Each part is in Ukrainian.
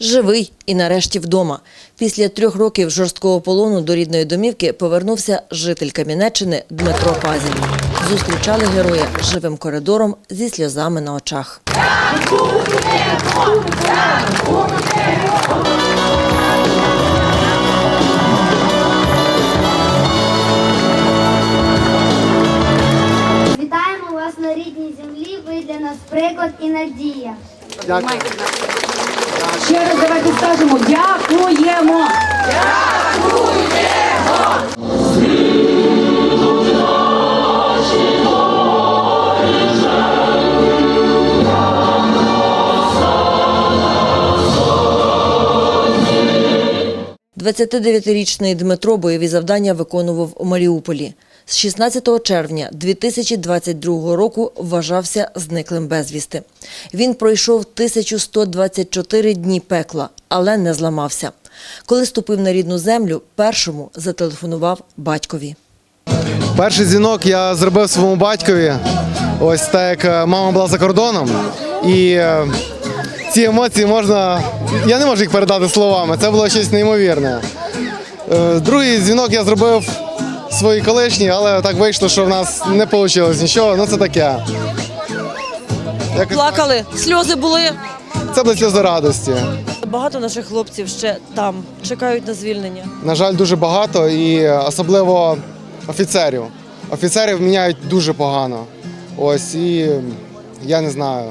Живий і нарешті вдома. Після трьох років жорсткого полону до рідної домівки повернувся житель Кам'янеччини Дмитро Пазін. Зустрічали героя живим коридором зі сльозами на очах. Вітаємо вас на рідній землі. Ви для нас приклад і надія. Ще раз давайте скажемо дякуємо. – 29-річний Дмитро бойові завдання виконував у Маріуполі. З 16 червня 2022 року вважався зниклим безвісти. Він пройшов 1124 дні пекла, але не зламався. Коли ступив на рідну землю, першому зателефонував батькові. Перший дзвінок я зробив своєму батькові. Ось так як е, мама була за кордоном. І е, ці емоції можна. Я не можу їх передати словами. Це було щось неймовірне. Е, Другий дзвінок я зробив своїй колишній, але так вийшло, що в нас не вийшло нічого. Ну це таке. Якось Плакали, сльози були. Це були сльози радості. Багато наших хлопців ще там чекають на звільнення. На жаль, дуже багато і особливо офіцерів. Офіцерів міняють дуже погано. Ось і я не знаю.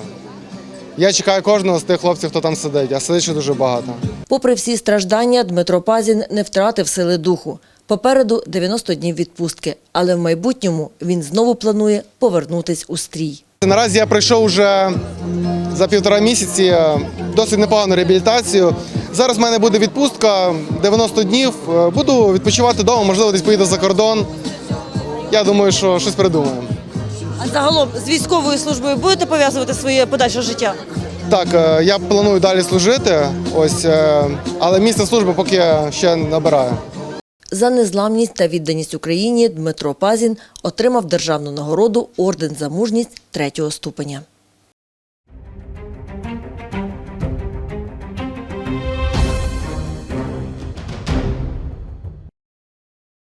Я чекаю кожного з тих хлопців, хто там сидить, а сидить ще дуже багато. Попри всі страждання, Дмитро Пазін не втратив сили духу. Попереду 90 днів відпустки, але в майбутньому він знову планує повернутись у стрій. Наразі я пройшов вже за півтора місяці е, досить непогану реабілітацію. Зараз в мене буде відпустка 90 днів. Е, Буду відпочивати вдома, можливо, десь поїду за кордон. Я думаю, що щось придумаємо. А загалом з військовою службою будете пов'язувати своє подальше життя? Так, е, я планую далі служити, ось, але місце служби поки ще набираю. За незламність та відданість Україні Дмитро Пазін отримав державну нагороду Орден за мужність третього ступеня.